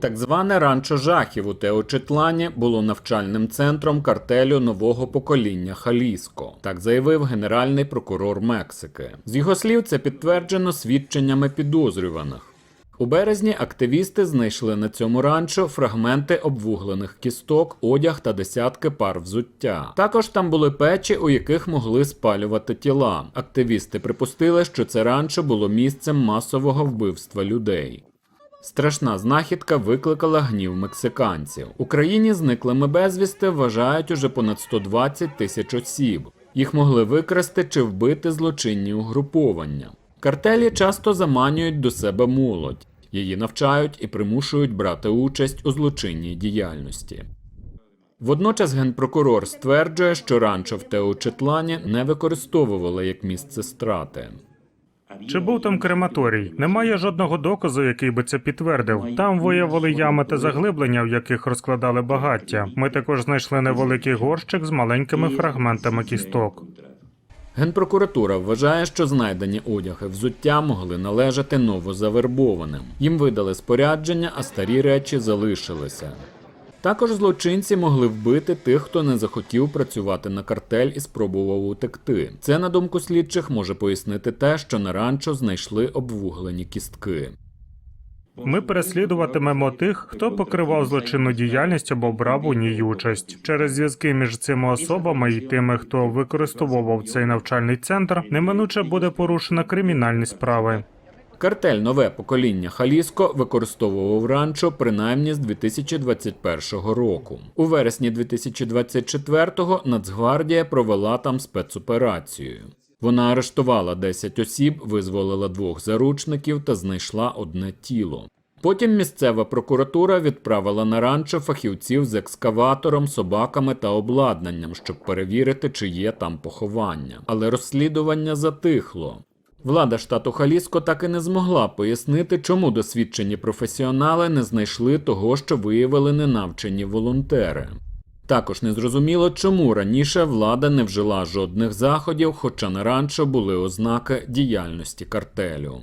Так зване ранчо жахів у Теочетлані було навчальним центром картелю нового покоління Халіско, так заявив генеральний прокурор Мексики. З його слів, це підтверджено свідченнями підозрюваних. У березні активісти знайшли на цьому ранчо фрагменти обвуглених кісток, одяг та десятки пар взуття. Також там були печі, у яких могли спалювати тіла. Активісти припустили, що це ранчо було місцем масового вбивства людей. Страшна знахідка викликала гнів мексиканців. У країні зниклими безвісти вважають уже понад 120 тисяч осіб. Їх могли викрасти чи вбити злочинні угруповання. Картелі часто заманюють до себе молодь. Її навчають і примушують брати участь у злочинній діяльності. Водночас генпрокурор стверджує, що ранчо в Теочетлані не використовували як місце страти. Чи був там крематорій? Немає жодного доказу, який би це підтвердив. Там виявили ями та заглиблення, в яких розкладали багаття. Ми також знайшли невеликий горщик з маленькими фрагментами кісток. Генпрокуратура вважає, що знайдені одяги взуття могли належати новозавербованим. Їм видали спорядження, а старі речі залишилися. Також злочинці могли вбити тих, хто не захотів працювати на картель і спробував утекти. Це, на думку слідчих, може пояснити те, що на ранчо знайшли обвуглені кістки. Ми переслідуватимемо тих, хто покривав злочинну діяльність або брав у ній участь. Через зв'язки між цими особами і тими, хто використовував цей навчальний центр, неминуче буде порушено кримінальні справи. Картель нове покоління Халіско використовував ранчо принаймні з 2021 року. У вересні 2024-го Нацгвардія провела там спецоперацію. Вона арештувала 10 осіб, визволила двох заручників та знайшла одне тіло. Потім місцева прокуратура відправила на ранчо фахівців з екскаватором, собаками та обладнанням, щоб перевірити, чи є там поховання. Але розслідування затихло. Влада штату Халіско так і не змогла пояснити, чому досвідчені професіонали не знайшли того, що виявили ненавчені волонтери. Також незрозуміло, чому раніше влада не вжила жодних заходів, хоча на ранчо були ознаки діяльності картелю.